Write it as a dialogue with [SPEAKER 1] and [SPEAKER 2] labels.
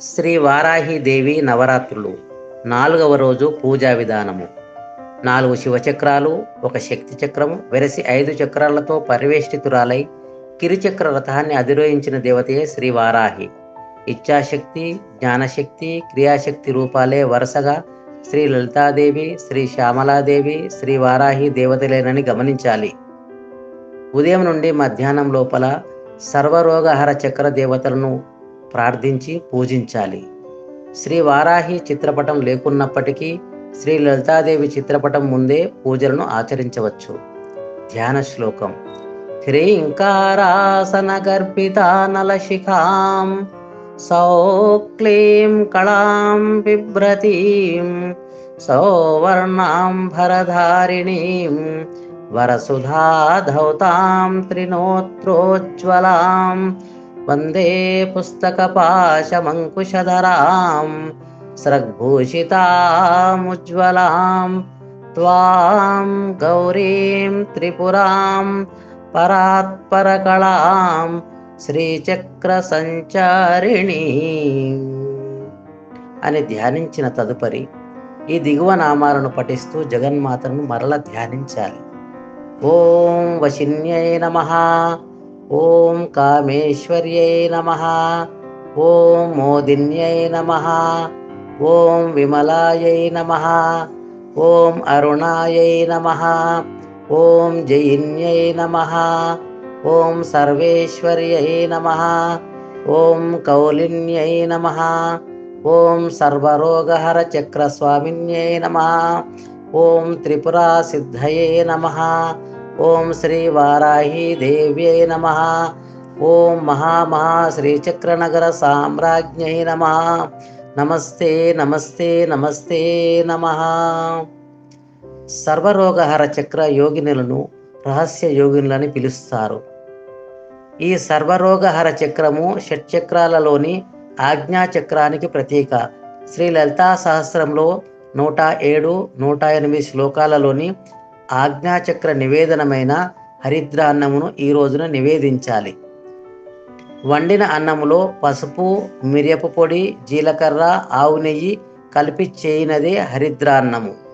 [SPEAKER 1] శ్రీ వారాహిదేవి నవరాత్రులు. నాలుగవ రోజు పూజా విధానము. నాలుగు శివచక్రాలు ఒక శక్తి చక్రము వెరసి ఐదు చక్రాలతో పరివేష్టితురాలై కిరిచక్ర రథాన్ని అధిరోహించిన దేవతయే శ్రీ వారాహి. ఇచ్ఛాశక్తి జ్ఞానశక్తి క్రియాశక్తి రూపాలే వరుసగా శ్రీ లలితాదేవి శ్రీ శ్యామలాదేవి శ్రీ వారాహి దేవతలేనని గమనించాలి. ఉదయం నుండి మధ్యాహ్నం లోపల సర్వరోగహర చక్ర దేవతలను ప్రార్థించి పూజించాలి. శ్రీ వారాహి చిత్రపటం లేకున్నప్పటికీ శ్రీ లలితాదేవి చిత్రపటం ముందే పూజలను ఆచరించవచ్చు. ధ్యాన శ్లోకం. హ్రీంకారాసన గర్భితానలశిఖాం సౌక్లీం కళాం బిభ్రతీం సౌవర్ణాంబరధారిణీం వరసుధాధౌతాం త్రినోత్రోజ్వలాం వందే పుస్తకపాశమంకుశధరాం స్రగ్భూషితాముజ్వలాం త్వాం గౌరీం త్రిపురాం పరాత్పరకళాం శ్రీచక్ర సంచారిణి అని ధ్యానించిన తదుపరి ఈ దిగువ నామాలను పఠిస్తూ జగన్మాతను మరల ధ్యానించాలి. ఓం వశిన్యై నమ. ఓం కామేశ్వర్యై నమ. ఓం మోదిన్యై నమ. ఓం విమలాయై నమ. ఓం అరుణాయై నమ. ఓం జయిన్యై నమ. ఓం సర్వేశ్వర్యై నమ. ఓం కౌలిన్యై నమ. ఓం సర్వరోగహర చక్రస్వామిన్యై నమ. ఓం త్రిపురా సిద్ధయే నమ. ఓం శ్రీ వారాహి దేవ్యై నమ. ఓం మహామహా శ్రీచక్రనగర సామ్రాజ్ఞై నమ. నమస్తే నమస్తే నమస్తే నమ. సర్వరోగహర చక్ర యోగినులను రహస్య యోగినులని పిలుస్తారు. ఈ సర్వరోగహర చక్రము షట్చక్రాలలోని ఆజ్ఞా చక్రానికి ప్రతీక. శ్రీ లలితా సహస్రంలో నూట ఏడు నూట ఎనిమిది శ్లోకాలలోని ఆజ్ఞాచక్ర నివేదనమైన హరిద్ర అన్నమును ఈ రోజున నివేదించాలి. వండిన అన్నములో పసుపు మిరియపు పొడి జీలకర్ర ఆవు నెయ్యి కలిపి చేయనదే హరిద్ర అన్నము.